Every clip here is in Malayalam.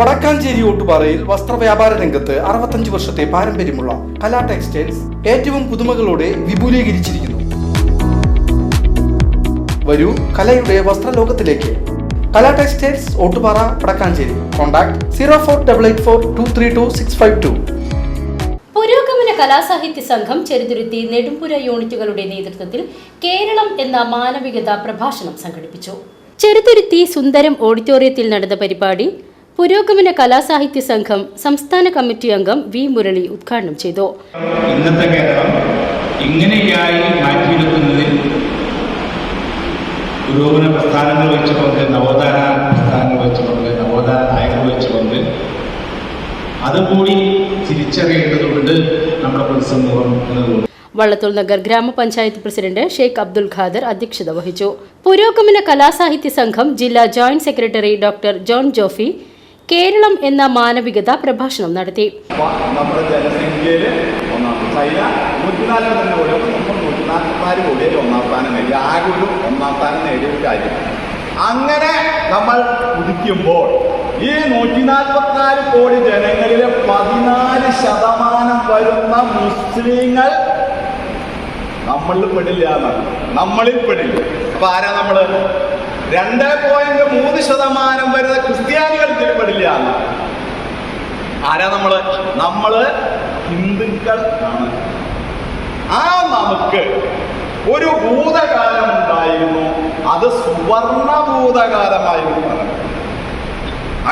വടക്കാഞ്ചേരി ഓട്ടുപാറയിൽ വസ്ത്രവ്യാപാര രംഗത്ത് അറുപത്തഞ്ച് വർഷത്തെ പാരമ്പര്യമുള്ള കലാ ടെക്സ്റ്റൈൽസ് ഏറ്റവും പുതുമകളോടെ വിപുലീകരിച്ചിരിക്കുന്നു. വരൂ കലയുടെ വസ്ത്രലോകത്തിലേക്ക്. Kala textiles Ottupara Vadakkanchery. Contact zero four double eight four two three two six five two. Purogamana Kalasahitya Sangham Cheruthuruthy Nedumpura യൂണിറ്റുകളുടെ നേതൃത്വത്തിൽ കേരളം എന്ന മാനവികത പ്രഭാഷണം സംഘടിപ്പിച്ചു. ചെറുതുരുത്തി സുന്ദരം ഓഡിറ്റോറിയത്തിൽ നടന്ന പരിപാടി പുരോഗമന കലാസാഹിത്യ സംഘം സംസ്ഥാന കമ്മിറ്റി അംഗം വി മുരളി ഉദ്ഘാടനം ചെയ്തു. ഇന്നത്തെ കേരളം ഇങ്ങനെയായി മാറ്റിയെടുക്കുന്നതിൽ പുരോഗമന പ്രസ്ഥാനങ്ങൾ വെച്ചുകൊണ്ട് നവോത്ഥാന പ്രസ്ഥാനങ്ങൾ വെച്ചുകൊണ്ട് നവോത്ഥാന നായകർ വെച്ചുകൊണ്ട് അതുകൂടി തിരിച്ചറിയേണ്ടതുകൊണ്ട് നമ്മുടെ പൊതുസമൂഹം എന്നതുകൊണ്ട്. വള്ളത്തോൾ നഗർ ഗ്രാമപഞ്ചായത്ത് പ്രസിഡന്റ് ഷെയ്ഖ് അബ്ദുൽ ഖാദർ അധ്യക്ഷത വഹിച്ചു. പുരോഗമന കലാസാഹിത്യ സംഘം ജില്ലാ joint secretary doctor John Jophy Keralam എന്ന മാനവികത പ്രഭാഷണം നടത്തി. അങ്ങനെ നമ്മൾ ഉദിക്കുമ്പോൾ ഈ നൂറ്റി നാൽപ്പത്തിനാല് കോടി ജനങ്ങളിലെ പതിനാല് ശതമാനം വരുന്ന മുസ്ലിങ്ങൾ നമ്മളിൽ പെടില്ല എന്നാണ്. നമ്മളിൽ പെടില്ല. അപ്പൊ ആരാ നമ്മൾ? രണ്ട് പോയിന്റ് ശതമാനം വരുന്ന ക്രിസ്ത്യാനികൾ ഇതിൽ പെടില്ല എന്നാണ് ആരാ നമ്മൾ? നമ്മൾ ഹിന്ദുക്കൾ ആണ് ആ നമുക്ക് ഒരു ഭൂതകാലം ഉണ്ടായിരുന്നു. അത് സുവർണ ഭൂതകാലമായിരുന്നു.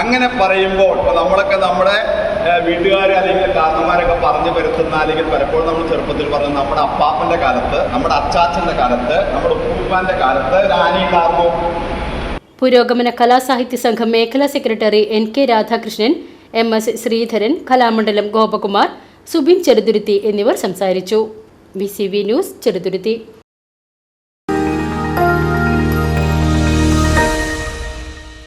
അങ്ങനെ പറയുമ്പോൾ ഇപ്പൊ നമ്മളൊക്കെ നമ്മുടെ വീട്ടുകാർ അല്ലെങ്കിൽ കാരണന്മാരൊക്കെ പറഞ്ഞു വരുത്തുന്ന അല്ലെങ്കിൽ പലപ്പോഴും നമ്മൾ ചെറുപ്പത്തിൽ പറഞ്ഞു നമ്മുടെ അപ്പാപ്പന്റെ കാലത്ത് നമ്മുടെ അച്ചാച്ചന്റെ കാലത്ത് നമ്മുടെ ഉപ്പൂപ്പാന്റെ കാലത്ത് രാനി ഉണ്ടായിരുന്നു പുരോഗമന കലാസാഹിത്യ സംഘം മേഖലാ secretary N K Radhakrishnan M S Sreedharan Kalamandalam Gopakumar Subin Cheruthuruthy എന്നിവർ സംസാരിച്ചു. B C V news Cheruthuruthy.